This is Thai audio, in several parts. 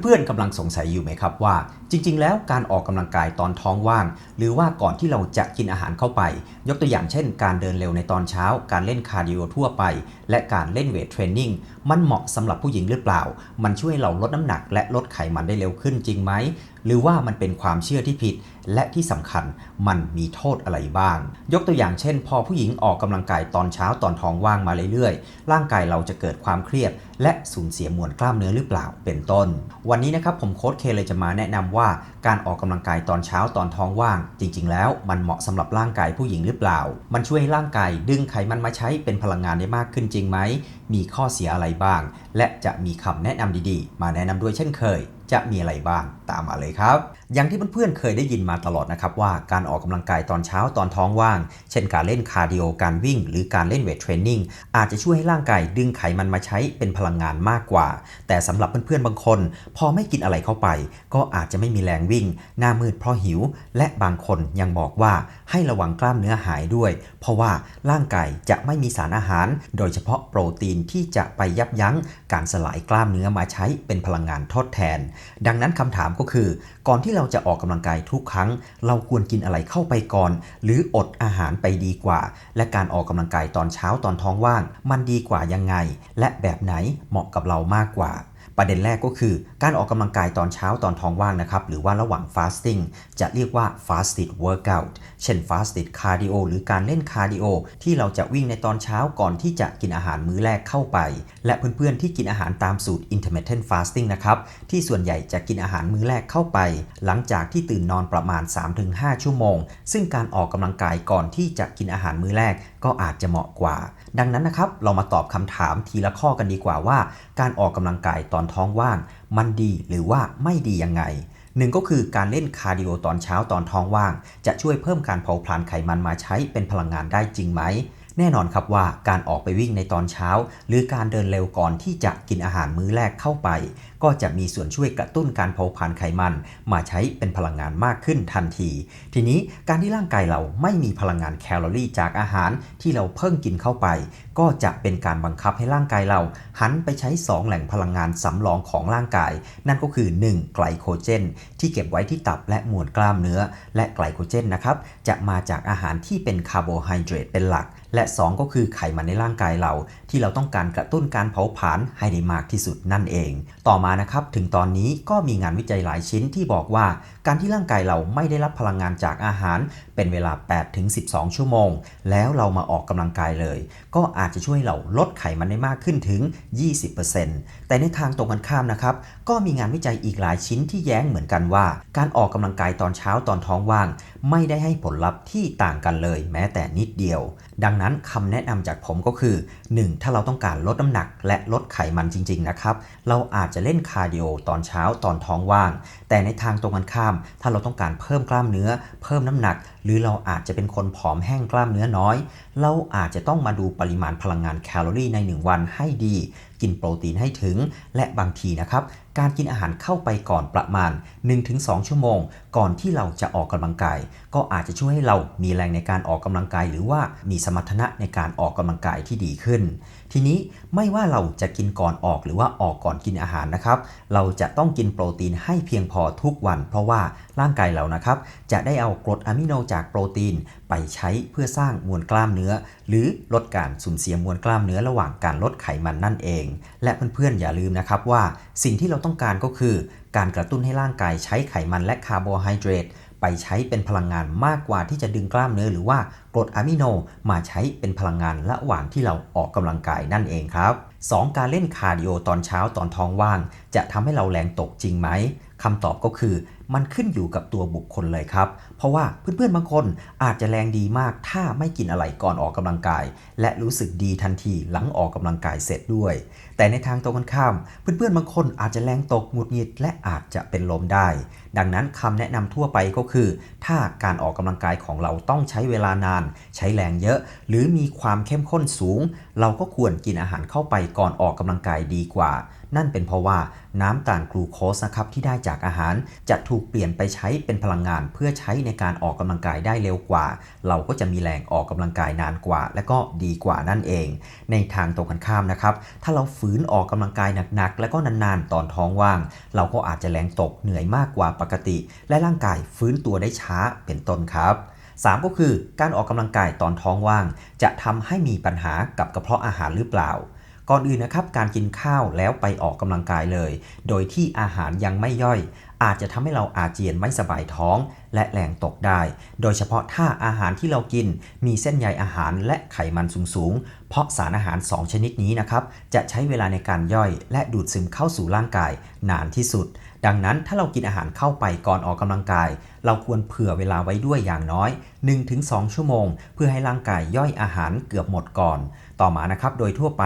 เพื่อนๆกำลังสงสัยอยู่ไหมครับว่า จริง ๆ แล้วการออกกำลังกายตอนท้องว่าง หรือว่าก่อนที่เราจะกินอาหารเข้าไป ยกตัวอย่างเช่น การเดินเร็วในตอนเช้า การเล่นคาร์ดิโอทั่วไป และการเล่นเวทเทรนนิ่งมันเหมาะสำหรับผู้หญิงหรือเปล่า มันช่วยเราลดน้ำหนัก และลดไขมันได้เร็วขึ้นจริงไหมหรือว่ามันเป็นความเชื่อที่ผิด และที่สำคัญมันมีโทษอะไรบ้าง ยกตัวอย่างเช่น พอผู้หญิงออกกำลังกายตอนเช้าตอนท้องว่างมาเรื่อยๆ ร่างกายเราจะเกิดความเครียด และสูญเสียมวลกล้ามเนื้อหรือเปล่าเป็นต้น วันนี้นะครับผมโค้ชเคเลยจะมาแนะนำว่าการออกกำลังกายตอนเช้าตอนท้องว่าง จริง ๆ แล้วมันเหมาะสำหรับร่างกายผู้หญิงหรือเปล่า มันช่วยให้ร่างกายดึงไขมันมาใช้เป็นพลังงานได้มากขึ้นจริงไหมมีข้อเสียอะไรบ้าง และจะมีคำแนะนำดีๆ มาแนะนำด้วยเช่นเคย จะมีอะไรบ้างตามมาเลยครับ อย่างที่เพื่อนๆเคยได้ยินมาตลอดนะครับว่าการออกกำลังกายตอนเช้าตอนท้องว่าง เช่นการเล่นคาร์ดิโอการวิ่ง หรือการเล่นเวทเทรนนิ่งอาจจะช่วยให้ร่างกายดึงไขมันมาใช้เป็นพลังงานมากกว่า แต่สำหรับเพื่อนๆบางคน พอไม่กินอะไรเข้าไป ก็อาจจะไม่มีแรงวิ่ง หน้ามืดเพราะหิว และบางคนยังบอกว่าให้ระวังกล้ามเนื้อหายด้วย เพราะว่าร่างกายจะไม่มีสารอาหาร โดยเฉพาะโปรตีนที่จะไปยับยั้ง การสลายกล้ามเนื้อมาใช้เป็นพลังงานทดแทนดังนั้นคำถามก็คือ ก่อนที่เราจะออกกำลังกายทุกครั้ง เราควรกินอะไรเข้าไปก่อน หรืออดอาหารไปดีกว่า และการออกกำลังกายตอนเช้าตอนท้องว่าง มันดีกว่ายังไง และแบบไหนเหมาะกับเรามากกว่า ประเด็นแรกก็คือการออกกำลังกายตอนเช้าตอนท้องว่างนะครับหรือว่าระหว่าง fasting จะเรียกว่า fasted workout เช่น fasted cardio หรือการเล่นคาร์ดิโอที่เราจะวิ่งในตอนเช้าก่อนที่จะกินอาหารมื้อแรกเข้าไป และเพื่อนๆที่กินอาหารตามสูตร intermittent fasting นะครับที่ส่วนใหญ่จะกินอาหารมื้อแรกเข้าไป หลังจากที่ตื่นนอนประมาณ 3-5 ชั่วโมง ซึ่งการออกกำลังกายก่อนที่จะกินอาหารมื้อแรกก็อาจจะเหมาะกว่า ดังนั้นนะครับเรามาตอบคำถามทีละข้อกันดีกว่าว่า การออกกำลังกายตอนอนท้องว่าง มันดีหรือว่าไม่ดียังไงหนึ่งก็คือการเล่นคาร์ดิโอตอนเช้าตอนท้องว่าง จะช่วยเพิ่มการเผาผลาญไขมันมาใช้เป็นพลังงานได้จริงไหม แน่นอนครับว่าการออกไปวิ่งในตอนเช้า หรือการเดินเร็วก่อนที่จะกินอาหารมื้อแรกเข้าไป ก็จะมีส่วนช่วยกระตุ้นการเผาผลาญไขมัน มาใช้เป็นพลังงานมากขึ้นทันที ทีนี้การที่ร่างกายเราไม่มีพลังงานแคลอรี่จากอาหารที่เราเพิ่งกินเข้าไป ก็จะเป็นการบังคับให้ร่างกายเรา หันไปใช้ 2 แหล่งพลังงานสำรองของร่างกาย นั่นก็คือ 1. ไกลโคเจน ที่เก็บไว้ที่ตับและมวลกล้ามเนื้อ และไกลโคเจนนะครับจะมาจากอาหารที่เป็นคาร์โบไฮเดรตเป็นหลัก และและ 2 ก็คือไขมันในร่างกายเรา ที่เราต้องการกระตุ้นการเผาผลาญให้ได้มากที่สุดนั่นเอง ต่อมานะครับถึงตอนนี้ก็มีงานวิจัยหลายชิ้นที่บอกว่า การที่ร่างกายเราไม่ได้รับพลังงานจากอาหาร เป็นเวลา 8-12 ชั่วโมง แล้วเรามาออกกำลังกายเลย ก็อาจจะช่วยเราลดไขมันได้มากขึ้นถึง 20%แต่ในทางตรงกันข้ามนะครับก็มีงานวิจัยอีกหลายชิ้นที่แย้งเหมือนกันว่า การออกกำลังกายตอนเช้าตอนท้องว่าง ไม่ได้ให้ผลลัพธ์ที่ต่างกันเลย แม้แต่นิดเดียวดังนั้นคำแนะนำจากผมก็คือ 1. ถ้าเราต้องการลดน้ำหนัก และลดไขมันจริง ๆ นะครับ เราอาจจะเล่นคาร์ดิโอตอนเช้าตอนท้องว่าง แต่ในทางตรงกันข้าม ถ้าเราต้องการเพิ่มกล้ามเนื้อ เพิ่มน้ำหนัก หรือเราอาจจะเป็นคนผอมแห้งกล้ามเนื้อน้อย เราอาจจะต้องมาดูปริมาณพลังงานแคลอรี่ใน 1 วันให้ดี กินโปรตีนให้ถึง และบางทีนะครับการกินอาหารเข้าไปก่อนประมาณ 1-2 ชั่วโมง ก่อนที่เราจะออกกำลังกาย ก็อาจจะช่วยให้เรามีแรงในการออกกำลังกาย หรือว่ามีสมรรถนะในการออกกำลังกายที่ดีขึ้น ทีนี้ไม่ว่าเราจะกินก่อนออกหรือว่าออกก่อนกินอาหารนะครับ เราจะต้องกินโปรตีนให้เพียงพอทุกวัน เพราะว่าร่างกายเรานะครับจะได้เอากรดอะมิโนจากโปรตีน ไปใช้เพื่อสร้างมวลกล้ามเนื้อ หรือลดการสูญเสียมวลกล้ามเนื้อระหว่างการลดไขมันนั่นเอง และเพื่อนๆอย่าลืมนะครับว่าสิ่งที่เราต้องการก็คือ การกระตุ้นให้ร่างกายใช้ไขมันและคาร์โบไฮเดรตไปใช้เป็นพลังงานมากกว่าที่จะดึงกล้ามเนื้อหรือว่ากรดอะมิโนมาใช้เป็นพลังงานระหว่างที่เราออกกำลังกายนั่นเองครับ 2. การเล่นคาร์ดิโอตอนเช้าตอนท้องว่าง จะทำให้เราแรงตกจริงไหมคำตอบก็คือ มันขึ้นอยู่กับตัวบุคคลเลยครับ เพราะว่าเพื่อนๆบางคนอาจจะแรงดีมาก ถ้าไม่กินอะไรก่อนออกกำลังกาย และรู้สึกดีทันทีหลังออกกำลังกายเสร็จด้วย แต่ในทางตรงกันข้าม เพื่อนๆบางคนอาจจะแรงตกหงุดหงิดและอาจจะเป็นลมได้ ดังนั้นคำแนะนำทั่วไปก็คือ ถ้าการออกกำลังกายของเราต้องใช้เวลานาน ใช้แรงเยอะ หรือมีความเข้มข้นสูง เราก็ควรกินอาหารเข้าไปก่อนออกกำลังกายดีกว่า นั่นเป็นเพราะว่าน้ำตาลกลูโคสนะครับที่ได้จากอาหารจะถูกเปลี่ยนไปใช้เป็นพลังงานเพื่อใช้ในการออกกำลังกายได้เร็วกว่า เราก็จะมีแรงออกกำลังกายนานกว่า และก็ดีกว่านั่นเอง ในทางตรงกันข้ามนะครับ ถ้าเราฝืนออกกำลังกายหนักๆ และก็นานๆ ตอนท้องว่าง เราก็อาจจะแรงตกเหนื่อยมากกว่าปกติ และร่างกายฟื้นตัวได้ช้าเป็นต้นครับ3ก็คือการออกกำลังกายตอนท้องว่าง จะทำให้มีปัญหากับกระเพาะอาหารหรือเปล่า ก่อนอื่นนะครับการกินข้าวแล้วไปออกกำลังกายเลย โดยที่อาหารยังไม่ย่อย อาจจะทำให้เราอาเจียนไม่สบายท้อง และแรงตกได้ โดยเฉพาะถ้าอาหารที่เรากิน มีเส้นใยอาหารและไขมันสูงๆ เพราะสารอาหาร 2 ชนิดนี้นะครับจะใช้เวลาในการย่อย และดูดซึมเข้าสู่ร่างกายนานที่สุด ดังนั้นถ้าเรากินอาหารเข้าไปก่อนออกกำลังกาย เราควรเผื่อเวลาไว้ด้วยอย่างน้อย 1-2 ชั่วโมง เพื่อให้ร่างกายย่อยอาหารเกือบหมดก่อน ต่อมานะครับโดยทั่วไป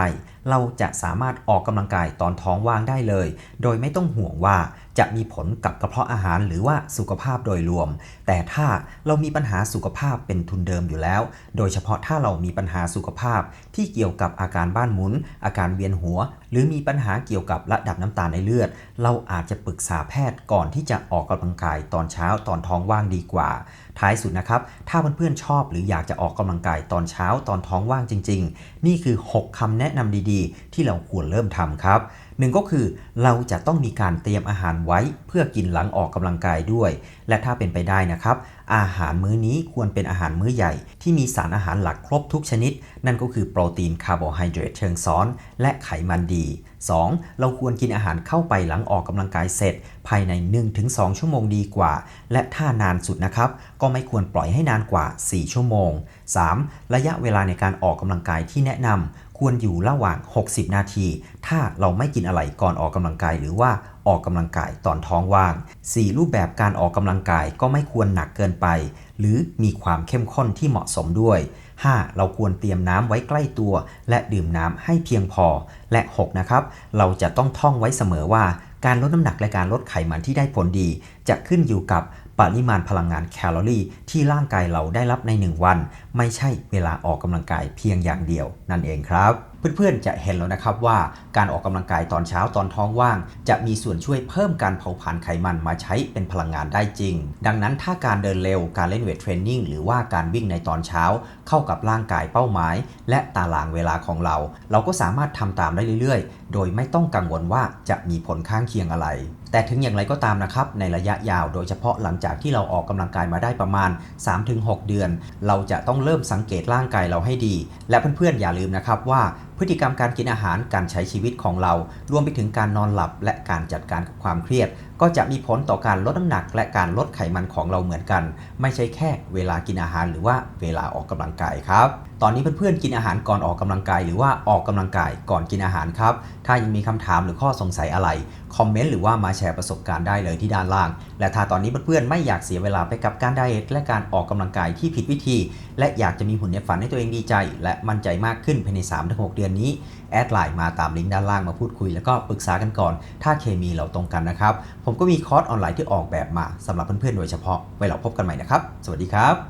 เราจะสามารถออกกำลังกายตอนท้องว่างได้เลย โดยไม่ต้องห่วงว่าจะมีผลกับกระเพาะอาหารหรือว่าสุขภาพโดยรวม แต่ถ้าเรามีปัญหาสุขภาพเป็นทุนเดิมอยู่แล้ว โดยเฉพาะถ้าเรามีปัญหาสุขภาพที่เกี่ยวกับอาการบ้านหมุน อาการเวียนหัว หรือมีปัญหาเกี่ยวกับระดับน้ำตาลในเลือด เราอาจจะปรึกษาแพทย์ก่อนที่จะออกกำลังกายตอนเช้าตอนท้องว่างดีกว่า ท้ายสุดนะครับ ถ้าเพื่อนๆชอบหรืออยากจะออกกำลังกายตอนเช้าตอนท้องว่างจริง ๆ นี่คือ 6คำแนะนำดีๆที่เราควรเริ่มทำครับหนึ่งก็คือเราจะต้องมีการเตรียมอาหารไว้เพื่อกินหลังออกกำลังกายด้วย และถ้าเป็นไปได้นะครับ อาหารมื้อนี้ควรเป็นอาหารมื้อใหญ่ ที่มีสารอาหารหลักครบทุกชนิด นั่นก็คือโปรตีนคาร์โบไฮเดรตเชิงซ้อน และไขมันดี 2. เราควรกินอาหารเข้าไปหลังออกกำลังกายเสร็จ ภายใน 1-2 ชั่วโมงดีกว่า และถ้านานสุดนะครับ ก็ไม่ควรปล่อยให้นานกว่า 4 ชั่วโมง 3. ระยะเวลาในการออกกำลังกายที่แนะนำ ควรอยู่ระหว่าง 60 นาที ถ้าเราไม่กินอะไรก่อนออกกำลังกายหรือว่าออกกำลังกายตอนท้องว่าง 4. รูปแบบการออกกำลังกายก็ไม่ควรหนักเกินไป หรือมีความเข้มข้นที่เหมาะสมด้วย 5. เราควรเตรียมน้ำไว้ใกล้ตัว และดื่มน้ำให้เพียงพอ และ 6 นะครับ เราจะต้องท่องไว้เสมอว่า การลดน้ำหนักและการลดไขมันที่ได้ผลดี จะขึ้นอยู่กับ ปริมาณพลังงานแคลอรี่ที่ร่างกายเราได้รับใน 1 วัน ไม่ใช่เวลาออกกำลังกายเพียงอย่างเดียว นั่นเองครับเพื่อนๆ จะเห็นแล้วนะครับว่าการออกกำลังกายตอนเช้าตอนท้องว่าง จะมีส่วนช่วยเพิ่มการเผาผลาญไขมันมาใช้เป็นพลังงานได้จริง ดังนั้นถ้าการเดินเร็วการเล่นเวทเทรนนิ่งหรือว่าการวิ่งในตอนเช้า เข้ากับร่างกายเป้าหมาย และตารางเวลาของเรา เราก็สามารถทำตามได้เรื่อยๆ โดยไม่ต้องกังวลว่าจะมีผลข้างเคียงอะไรแต่ถึงอย่างไรก็ตามนะครับในระยะยาวโดยเฉพาะหลังจากที่เราออกกำลังกายมาได้ประมาณ 3-6 เดือน เราจะต้องเริ่มสังเกตร่างกายเราให้ดี และเพื่อนๆอย่าลืมนะครับว่าพฤติกรรมการกินอาหารการใช้ชีวิตของเรา รวมไปถึงการนอนหลับและการจัดการกับความเครียด ก็จะมีผลต่อการลดน้ำหนัก และการลดไขมันของเราเหมือนกัน ไม่ใช่แค่เวลากินอาหารหรือว่าเวลาออกกำลังกายครับ ตอนนี้เพื่อนๆกินอาหารก่อนออกกำลังกาย หรือว่าออกกำลังกายก่อนกินอาหารครับ ถ้ายังมีคำถามหรือข้อสงสัยอะไรคอมเมนต์หรือว่ามาแชร์ประสบการณ์ได้เลยที่ด้านล่าง และถ้าตอนนี้เพื่อนๆไม่อยากเสียเวลาไปกับการไดเอทและการออกกำลังกายที่ผิดวิธี และอยากจะมีหุ่นในฝันให้ตัวเองดีใจ และมั่นใจมากขึ้นภายใน 3-6 เดือนนี้แอดไลน์มาตามลิงก์ด้านล่างมาพูดคุย แล้วก็ปรึกษากันก่อน ถ้าเคมีเราตรงกันนะครับผมก็มีคอร์สออนไลน์ที่ออกแบบมาสำหรับเพื่อนๆโดยเฉพาะ ไว้เราพบกันใหม่นะครับ สวัสดีครับ